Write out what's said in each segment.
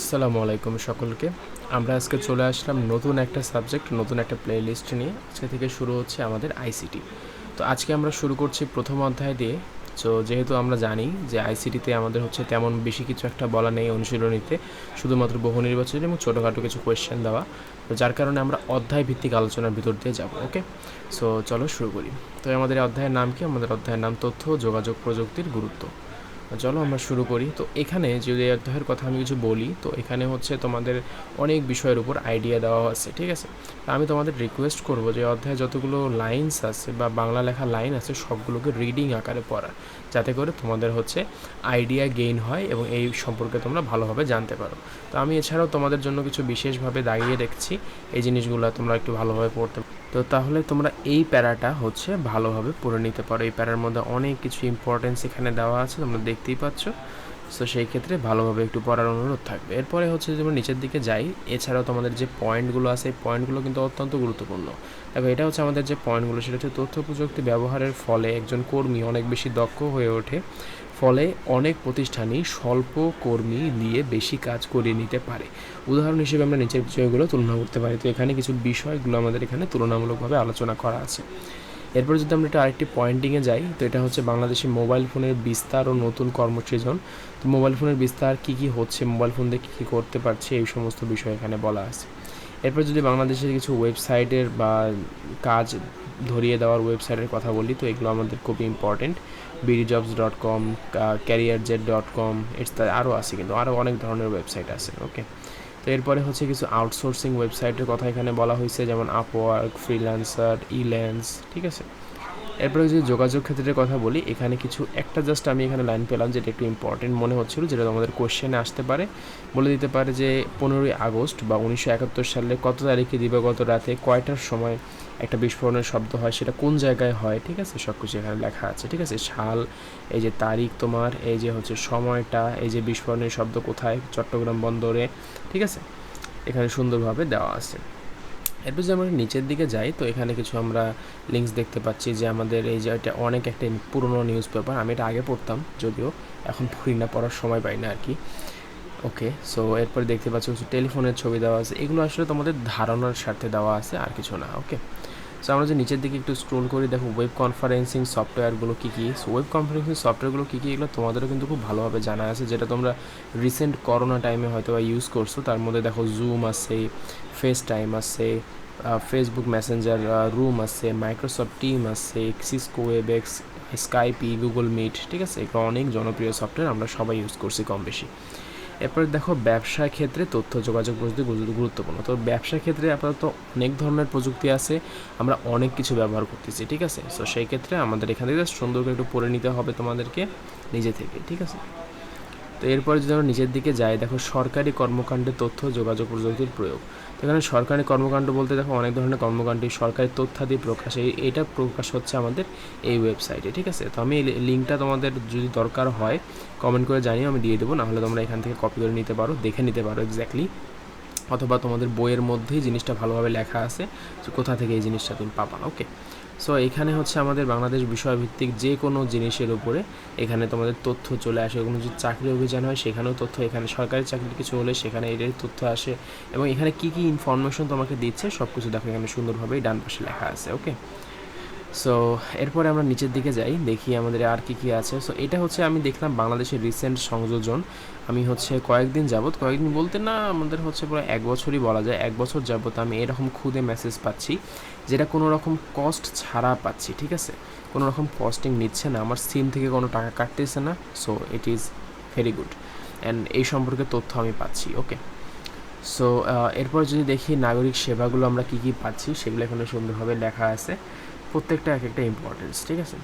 আসসালামু আলাইকুম সকলকে। আমরা আজকে চলে আসলাম নতুন একটা সাবজেক্ট, নতুন একটা প্লে লিস্ট নিয়ে। আজকে থেকে শুরু হচ্ছে আমাদের আইসিটি তো আজকে আমরা শুরু করছি প্রথম অধ্যায় দিয়ে। তো যেহেতু আমরা জানি যে আইসিটিতে আমাদের হচ্ছে তেমন বেশি কিছু একটা বলা নেই অনুশীলনীতে, শুধুমাত্র বহু নির্বাচন এবং ছোটোখাটো কিছু কোয়েশ্চেন দেওয়া। তো যার কারণে আমরা অধ্যায় ভিত্তিক আলোচনার ভিতর দিয়ে যাব, ওকে? সো চলো শুরু করি। তো আমাদের অধ্যায়ের নাম কি? আমাদের অধ্যায়ের নাম তথ্য, যোগাযোগ প্রযুক্তির গুরুত্ব। চলো আমরা শুরু করি। তো এখানে যদি অধ্যায়ের কথা আমি কিছু বলি, তো এখানে হচ্ছে তোমাদের অনেক বিষয়ের উপর আইডিয়া দেওয়া আছে, ঠিক আছে? আমি তোমাদের রিকোয়েস্ট করব যে অধ্যায়ে যতগুলো লাইন্স আছে বা বাংলা লেখা লাইন আছে, সবগুলোকে রিডিং আকারে পড়া, যাতে করে তোমাদের হচ্ছে আইডিয়া গেইন হয় এবং এই সম্পর্কে তোমরা ভালোভাবে জানতে পারো। তো আমি এছাড়াও তোমাদের জন্য কিছু বিশেষভাবে দাঁড়িয়ে রেখেছি এই জিনিসগুলো তোমরা একটু ভালোভাবে পড়তে তো তাহলে তোমরা এই প্যারাটা হচ্ছে ভালোভাবে পড়ে নিতে পারো। এই প্যারার মধ্যে অনেক কিছু ইম্পর্টেন্স এখানে দেওয়া আছে, তোমরা দেখতেই পাচ্ছ। সো সেই ক্ষেত্রে ভালোভাবে একটু পড়ার অনুরোধ থাকবে। এরপরে হচ্ছে যে আমরা নিচের দিকে যাই, এছাড়াও তোমাদের যে পয়েন্টগুলো আছে, এই পয়েন্টগুলো কিন্তু অত্যন্ত গুরুত্বপূর্ণ। দেখো, এটা হচ্ছে আমাদের যে পয়েন্টগুলো সেটা হচ্ছে তথ্য প্রযুক্তি ব্যবহারের ফলে একজন কর্মী অনেক বেশি দক্ষ হয়ে ওঠে। ফলে অনেক প্রতিষ্ঠানই স্বল্প কর্মী দিয়ে বেশি কাজ করিয়ে নিতে পারে। উদাহরণ হিসেবে আমরা নিচের বিষয়গুলো তুলনা করতে পারি। তো এখানে কিছু বিষয়গুলো আমাদের এখানে তুলনামূলকভাবে আলোচনা করা আছে। এরপর যদি আমরা একটা আরেকটি পয়েন্টিংয়ে যাই, তো এটা হচ্ছে বাংলাদেশে মোবাইল ফোনের বিস্তার ও নতুন কর্মসৃজন। তো মোবাইল ফোনের বিস্তার কী কী হচ্ছে মোবাইল ফোন দিয়ে কী কী করতে পারছে, এই সমস্ত বিষয় এখানে বলা আছে। এরপর যদি বাংলাদেশের কিছু ওয়েবসাইটের বা কাজ ধরিয়ে দেওয়ার ওয়েবসাইটের কথা বলি, তো এগুলো আমাদের খুবই important BD jobs dot com career Z dot com it's আরও আছে কিন্তু আরও অনেক ধরনের ওয়েবসাইট আছে ওকে তো এরপরে হচ্ছে কিছু আউটসোর্সিং ওয়েবসাইটের কথা এখানে বলা হয়েছে, যেমন আপওয়ার্ক ফ্রিল্যান্সার ইল্যান্স ঠিক আছে? এরপরে যদি যোগাযোগ ক্ষেত্রের কথা বলি, এখানে কিছু, একটা জাস্ট আমি এখানে লাইন পেলাম যেটা একটু ইম্পর্টেন্ট মনে হচ্ছিল, যেটা তোমাদের কোশ্চেনে আসতে পারে। বলে দিতে পারে যে, পনেরোই আগস্ট বা উনিশশো একাত্তর সালে কত তারিখে দিবাগত রাতে, কয়টার সময় একটা বিস্ফোরণের শব্দ হয়, সেটা কোন জায়গায় হয়? ঠিক আছে? সব কিছু এখানে লেখা আছে। ঠিক আছে? সাল, এই যে তারিখ তোমার, এই যে হচ্ছে সময়টা, এই যে বিস্ফোরণের শব্দ কোথায়? চট্টগ্রাম বন্দরে। ঠিক আছে? এখানে সুন্দরভাবে দেওয়া আছে। এরপর যদি আমরা নিচের দিকে যাই, তো এখানে কিছু আমরা লিঙ্কস দেখতে পাচ্ছি যে আমাদের এই যে এটা অনেক একটা পুরনো নিউজ পেপার আমি এটা আগে পড়তাম, যদিও এখন পড়ি না, পড়ার সময় পাই না আর কি। ওকে সো এরপরে দেখতে পাচ্ছি কিছু টেলিফোনের ছবি দেওয়া আছে। এগুলো আসলে তোমাদের ধারণার স্বার্থে দেওয়া আছে, আর কিছু না, ওকে? সো আমরা যে নিচের দিকে একটু স্ক্রোল করি, দেখো ওয়েব কনফারেন্সিং সফটওয়্যারগুলো কী কী? সো ওয়েব কনফারেন্সিং সফটওয়্যারগুলো কী কী? এগুলো তোমাদেরও কিন্তু খুব ভালোভাবে জানা আছে, যেটা তোমরা রিসেন্ট করোনা টাইমে হয়তো বা ইউজ করছ। তার মধ্যে দেখো জুম আছে ফেস টাইম আছে ফেসবুক মেসেঞ্জার রুম আছে মাইক্রোসফট টিম আছে Cisco Webex Skype Google Meet ঠিক আছে? এগুলো অনেক জনপ্রিয় সফটওয়্যার আমরা সবাই ইউজ করছি কম বেশি। এরপরে দেখো ব্যবসার ক্ষেত্রে তথ্য, যোগাযোগ প্রযুক্তি গুরুত্বপূর্ণ। তো ব্যবসার ক্ষেত্রে আপাতত অনেক ধরনের প্রযুক্তি আছে, আমরা অনেক কিছু ব্যবহার করতেছি, ঠিক আছে? সো সেই ক্ষেত্রে আমাদের এখান থেকে সুন্দর করে একটু পড়ে নিতে হবে তোমাদেরকে নিজে থেকে, ঠিক আছে? তো এরপরে যদি আমরা নিচের দিকে যাই, দেখো সরকারি কর্মকাণ্ডে তথ্য, যোগাযোগ প্রযুক্তির প্রয়োগ। তো এখানে সরকারি কর্মকাণ্ড বলতে দেখো অনেক ধরনের কর্মকাণ্ডে সরকারি তথ্যাদি প্রকাশ, এই এটা প্রকাশ হচ্ছে আমাদের এই ওয়েবসাইটে ঠিক আছে? তো আমি লিঙ্কটা তোমাদের যদি দরকার হয় কমেন্ট করে জানিয়ে আমি দিয়ে দেবো, নাহলে তোমরা এখান থেকে কপি করে নিতে পারো, দেখে নিতে পারো এক্স্যাক্টলি অথবা তোমাদের বইয়ের মধ্যেই জিনিসটা ভালোভাবে লেখা আছে কোথা থেকে এই জিনিসটা তুমি পাবা ওকে সো এখানে হচ্ছে আমাদের বাংলাদেশ বিষয়ভিত্তিক যে কোনো জিনিসের উপরে এখানে তোমাদের তথ্য চলে আসে, কোনো যদি চাকরি অভিযান হয়, সেখানেও তথ্য, এখানে সরকারি চাকরির কিছু হলে সেখানে এটাই তথ্য আসে, এবং এখানে কী কী ইনফরমেশন তোমাকে দিচ্ছে সব কিছু দেখো এখানে সুন্দরভাবেই ডান পাশে লেখা আছে ওকে সো এরপরে আমরা নিচের দিকে যাই, দেখি আমাদের আর কি কি আছে। সো এটা হচ্ছে আমি দেখলাম বাংলাদেশের রিসেন্ট সংযোজন। আমি হচ্ছে কয়েকদিন যাবত কয়েকদিন বলতে না, আমাদের হচ্ছে পুরো এক বছরই বলা যায়, এক বছর যাবত আমি এরকম খুদে মেসেজ পাচ্ছি, যেটা কোনো রকম কস্ট ছাড়া পাচ্ছি, ঠিক আছে? কোনো রকম কস্টিং নিচ্ছে না, আমার সিম থেকে কোনো টাকা কাটতেছে না so it is very good and এই সম্পর্কে তথ্য আমি পাচ্ছি ওকে সো এরপর যদি দেখি নাগরিক সেবাগুলো আমরা কী কী পাচ্ছি, সেগুলো এখানে সুন্দরভাবে লেখা আছে। প্রত্যেকটা এক একটা ইম্পর্টেন্স ঠিক আছে?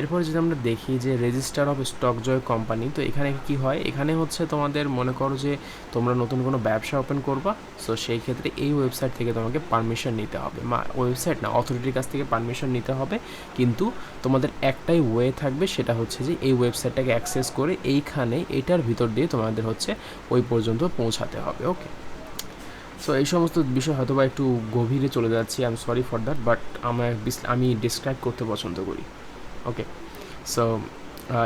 এরপর যদি আমরা দেখি যে রেজিস্টার অফ স্টক জয় কোম্পানি তো এখানে কি হয়? এখানে হচ্ছে তোমাদের মনে করো যে তোমরা নতুন কোনো ব্যবসা ওপেন করবা সো সেই ক্ষেত্রে এই ওয়েবসাইট থেকে তোমাকে পারমিশন নিতে হবে। মা ওয়েবসাইট না অথরিটির কাছ থেকে পারমিশন নিতে হবে, কিন্তু তোমাদের একটাই ওয়ে থাকবে, সেটা হচ্ছে যে এই ওয়েবসাইটটাকে অ্যাক্সেস করে এইখানে এটার ভিতর দিয়ে তোমাদের হচ্ছে ওই পর্যন্ত পৌঁছাতে হবে ওকে সো এই সমস্ত বিষয় হয়তো বা একটু গভীরে চলে যাচ্ছি I am sorry for that but আমার আমি ডিসক্রাইব করতে পছন্দ করি। ওকে সো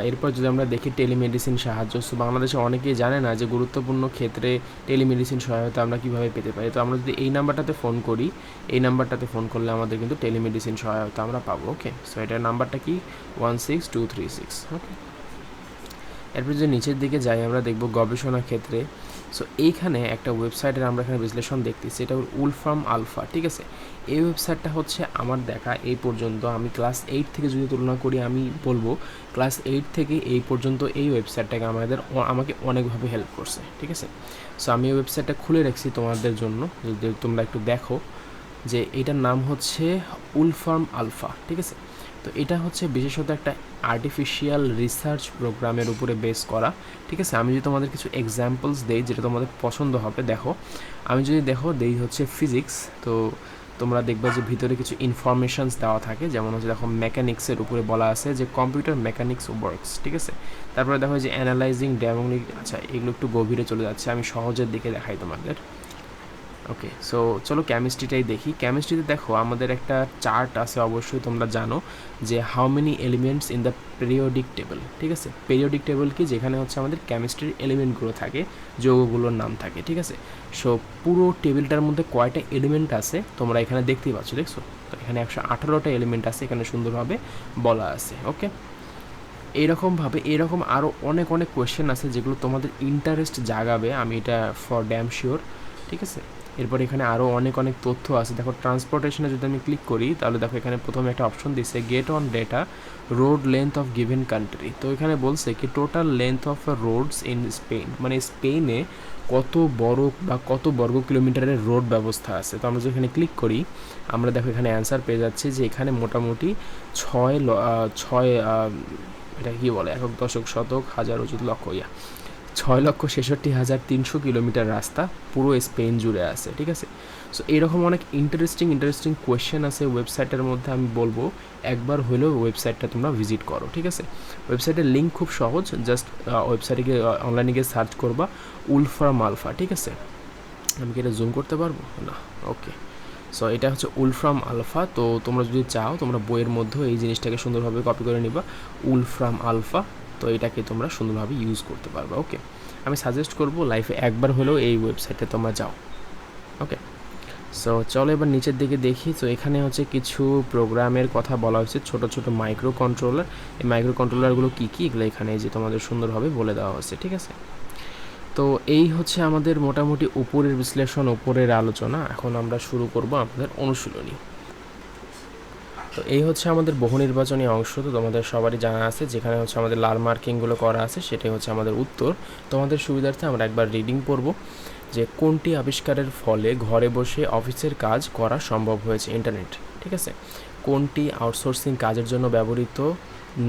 এরপর যদি আমরা দেখি টেলিমেডিসিন সাহায্য সো বাংলাদেশে অনেকেই জানে না যে গুরুত্বপূর্ণ ক্ষেত্রে টেলিমেডিসিন সহায়তা আমরা কীভাবে পেতে পারি। তো আমরা যদি এই নাম্বারটাতে ফোন করি, এই নাম্বারটাতে ফোন করলে আমাদের কিন্তু টেলিমেডিসিন সহায়তা আমরা পাবো ওকে সো এটার নাম্বারটা কি? One six two three six okay এরপর যদি নিচের দিকে যাই, আমরা দেখব গবেষণা ক্ষেত্রে। সো এইখানে একটা ওয়েবসাইটের আমরা এখানে বিশ্লেষণ দেখতেছি। এটা হল উলফার্ম আলফা, ঠিক আছে? এই ওয়েবসাইটটা হচ্ছে আমার দেখা এই পর্যন্ত। আমি ক্লাস এইট থেকে যদি তুলনা করি, আমি বলব ক্লাস এইট থেকে এই পর্যন্ত এই ওয়েবসাইটটাকে আমাদের আমাকে অনেকভাবে হেল্প করছে, ঠিক আছে? সো আমি এই ওয়েবসাইটটা খুলে রাখছি তোমাদের জন্য। যদি তোমরা একটু দেখো যে এটার নাম হচ্ছে উলফার্ম আলফা, ঠিক আছে? তো এটা হচ্ছে বিশেষত একটা আর্টিফিশিয়াল রিসার্চ প্রোগ্রামের উপরে বেস করা। ঠিক আছে? আমি যদি তোমাদের কিছু এক্সাম্পলস দেই যেটা তোমাদের পছন্দ হবে, দেখো। আমি যদি দেখো, দেই হচ্ছে ফিজিক্স তো তোমরা দেখবে যে ভিতরে কিছু ইনফরমেশনস দেওয়া থাকে। যেমন হচ্ছে দেখো মেকানিক্সের উপরে বলা আছে যে কম্পিউটার মেকানিক্স ওয়ার্কস ঠিক আছে? তারপরে দেখো যে অ্যানালাইজিং ড্যামনিক আচ্ছা এগুলো একটু গভীরে চলে যাচ্ছে। আমি সহজের দিকে দেখাই তোমাদের। ওকে সো চলো কেমিস্ট্রিটাই দেখি। কেমিস্ট্রিতে দেখো, আমাদের একটা চার্ট আছে, অবশ্যই তোমরা জানো, যে how many elements in the periodic table ঠিক আছে? পেরিওডিক টেবল কি? যেখানে হচ্ছে আমাদের কেমিস্ট্রির এলিমেন্টগুলো থাকে, যৌগগুলোর নাম থাকে, ঠিক আছে? সো পুরো টেবিলটার মধ্যে কয়টা এলিমেন্ট আছে, তোমরা এখানে দেখতেই পাচ্ছ, দেখছ? তো এখানে একশো আঠারোটা এলিমেন্ট আছে, এখানে সুন্দরভাবে বলা আছে ওকে এইরকমভাবে এরকম আরও অনেক অনেক কোয়েশ্চেন আছে, যেগুলো তোমাদের ইন্টারেস্ট জাগাবে, আমি এটা ফর ড্যাম শিওর ঠিক আছে? এরপর এখানে আরও অনেক অনেক তথ্য আছে। দেখো ট্রান্সপোর্টেশনে যদি আমি ক্লিক করি, তাহলে দেখো এখানে প্রথমে একটা অপশন দিচ্ছে get on data road length of given country তো এখানে বলছে কি total length of roads in Spain মানে স্পেনে কত বড় বা কত বর্গ কিলোমিটারের রোড ব্যবস্থা আছে? তো আমরা যদি এখানে ক্লিক করি, আমরা দেখো এখানে অ্যান্সার পেয়ে যাচ্ছি যে এখানে মোটামুটি ছয় ছয় এটা কী বলে? একক, দশক, শতক, হাজার উচিত লক্ষ, ইয়া। ছয় লক্ষ ছেষট্টি হাজার তিনশো কিলোমিটার রাস্তা পুরো স্পেন জুড়ে আছে, ঠিক আছে? সো এরকম অনেক ইন্টারেস্টিং ইন্টারেস্টিং কোয়েশ্চেন আছে ওয়েবসাইটের মধ্যে আমি বলব। একবার হলেও ওয়েবসাইটটা তোমরা ভিজিট করো, ঠিক আছে? ওয়েবসাইটের লিঙ্ক খুব সহজ জাস্ট ওয়েবসাইটে গিয়ে অনলাইনে গিয়ে সার্চ করবা উলফা মালফা ঠিক আছে? আমি কি এটা জুম করতে পারব? না ওকে সো এটা হচ্ছে উলফ্রাম আলফা তো তোমরা যদি চাও, তোমরা বইয়ের মধ্যেও এই জিনিসটাকে সুন্দরভাবে কপি করে নিবা। উলফ্রাম আলফা তো এটাকে তোমরা সুন্দরভাবে ইউজ করতে পারবে ওকে আমি সাজেস্ট করব লাইফে একবার হলেও এই ওয়েবসাইটে তোমরা যাও ওকে সো চলো এবার নিচের দিকে দেখি। তো এখানে হচ্ছে কিছু প্রোগ্রামের কথা বলা হয়েছে, ছোট ছোট মাইক্রো কন্ট্রোলার এই মাইক্রো কন্ট্রোলারগুলো কী কী? এগুলো এখানে যে তোমাদের সুন্দরভাবে বলে দেওয়া হয়েছে, ঠিক আছে? তো এই হচ্ছে আমাদের মোটামুটি উপরের বিশ্লেষণ, উপরের আলোচনা। এখন আমরা শুরু করব আমাদের অনুশীলনী। তো এই হচ্ছে আমাদের বহু নির্বাচনী অংশ, তো তোমাদের সবারই জানা আছে। যেখানে হচ্ছে আমাদের লাল মার্কিংগুলো করা আছে, সেটাই হচ্ছে আমাদের উত্তর। তোমাদের সুবিধার্থে আমরা একবার রিডিং পড়ব যে কোনটি আবিষ্কারের ফলে ঘরে বসে অফিসের কাজ করা সম্ভব হয়েছে ইন্টারনেট, ঠিক আছে? কোনটি আউটসোর্সিং কাজের জন্য ব্যবহৃত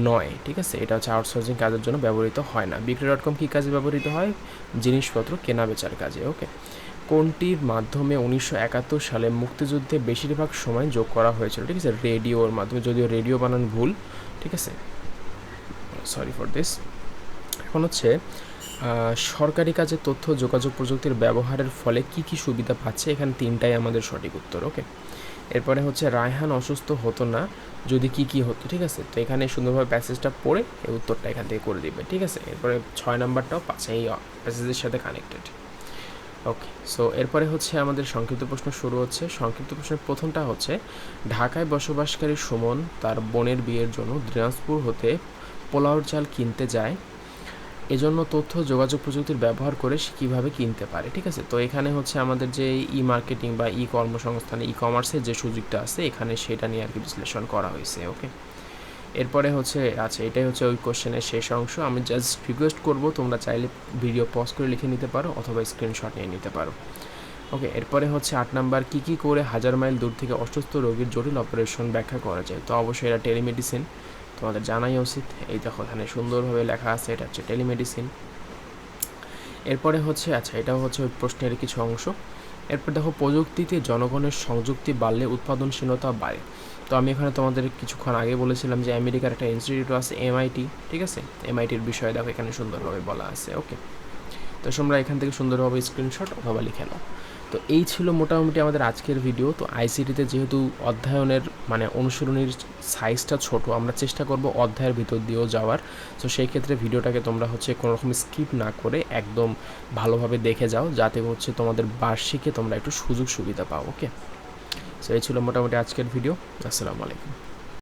নয়, ঠিক আছে? এটা হচ্ছে আউটসোর্সিং কাজের জন্য ব্যবহৃত হয় না। বিক্রি ডট কম কী কাজে ব্যবহৃত হয়? জিনিসপত্র কেনা বেচার কাজে, ওকে? কোনটির মাধ্যমে উনিশশো একাত্তর সালে মুক্তিযুদ্ধে বেশিরভাগ সময় যোগ করা হয়েছিল? ঠিক আছে, রেডিওর মাধ্যমে, যদিও রেডিও বানান ভুল, ঠিক আছে? সরি ফর দিস এখন হচ্ছে সরকারি কাজে তথ্য, যোগাযোগ প্রযুক্তির ব্যবহারের ফলে কি কি সুবিধা পাচ্ছে? এখানে তিনটাই আমাদের সঠিক উত্তর ওকে এরপরে হচ্ছে, রায়হান অসুস্থ হতো না, যদি কি কি হতো, ঠিক আছে? তো এখানে সুন্দরভাবে প্যাসেজটা পড়ে এই উত্তরটা এখান থেকে করে দিবে, ঠিক আছে? এরপরে ছয় নাম্বারটাও এই প্যাসেজের সাথে কানেক্টেড ওকে সো এরপরে হচ্ছে আমাদের সংক্ষিপ্ত প্রশ্ন শুরু হচ্ছে। সংক্ষিপ্ত প্রশ্নের প্রথমটা হচ্ছে, ঢাকায় বসবাসকারী সুমন তার বোনের বিয়ের জন্য দিনাজপুর হতে পোলাওর চাল কিনতে যায়। এজন্য তথ্য, যোগাযোগ প্রযুক্তির ব্যবহার করে সে কীভাবে কিনতে পারে, ঠিক আছে? তো এখানে হচ্ছে আমাদের যে ই মার্কেটিং বা ই কর্মসংস্থানে ই কমার্সের যে সুযোগটা আছে, এখানে সেটা নিয়ে আর কি বিশ্লেষণ করা হয়েছে ওকে এরপরে হচ্ছে আচ্ছা এটাই হচ্ছে ওই কোশ্চেনের শেষ অংশ। আমি জাস্ট রিকোয়েস্ট করব, তোমরা চাইলে ভিডিও পজ করে লিখে নিতে পারো অথবা স্ক্রিনশট নিয়ে নিতে পারো। ওকে এরপরে হচ্ছে আট নাম্বার, কী কী করে হাজার মাইল দূর থেকে অসুস্থ রোগীর জটিল অপারেশন ব্যাখ্যা করা যায়? তো অবশ্যই এটা টেলিমেডিসিন তোমাদের জানাই উচিত। এই দেখো, এখানে সুন্দরভাবে লেখা আছে, এটা হচ্ছে টেলিমেডিসিন এরপরে হচ্ছে আচ্ছা এটাও হচ্ছে ওই প্রশ্নের কিছু অংশ। এরপর দেখো, প্রযুক্তিতে জনগণের সংযুক্তি বাড়লে উৎপাদনশীলতা বাড়ে। তো আমি এখানে তোমাদের কিছুক্ষণ আগে বলেছিলাম যে আমেরিকার একটা ইনস্টিটিউট আছে এমআইটি ঠিক আছে? এমআইটির বিষয়ে দেখো, এখানে সুন্দরভাবে বলা আছে ওকে তো তোমরা এখান থেকে সুন্দরভাবে স্ক্রিনশট অথবা লিখে নাও। তো এই ছিল মোটামুটি আমাদের আজকের ভিডিও তো আইসিটিতে যেহেতু অধ্যয়নের মানে অনুসরণীর সাইজটা ছোট, আমরা চেষ্টা করব অধ্যায়ের ভিতর দিয়েও যাওয়ার। তো সেই ক্ষেত্রে ভিডিওটাকে তোমরা হচ্ছে কোনো রকম স্কিপ না করে একদম ভালোভাবে দেখে যাও, যাতে হচ্ছে তোমাদের বার্ষিকে তোমরা একটু সুযোগ সুবিধা পাও ওকে সো এই ছিল মোটামুটি আজকের ভিডিও। আসসালামু আলাইকুম।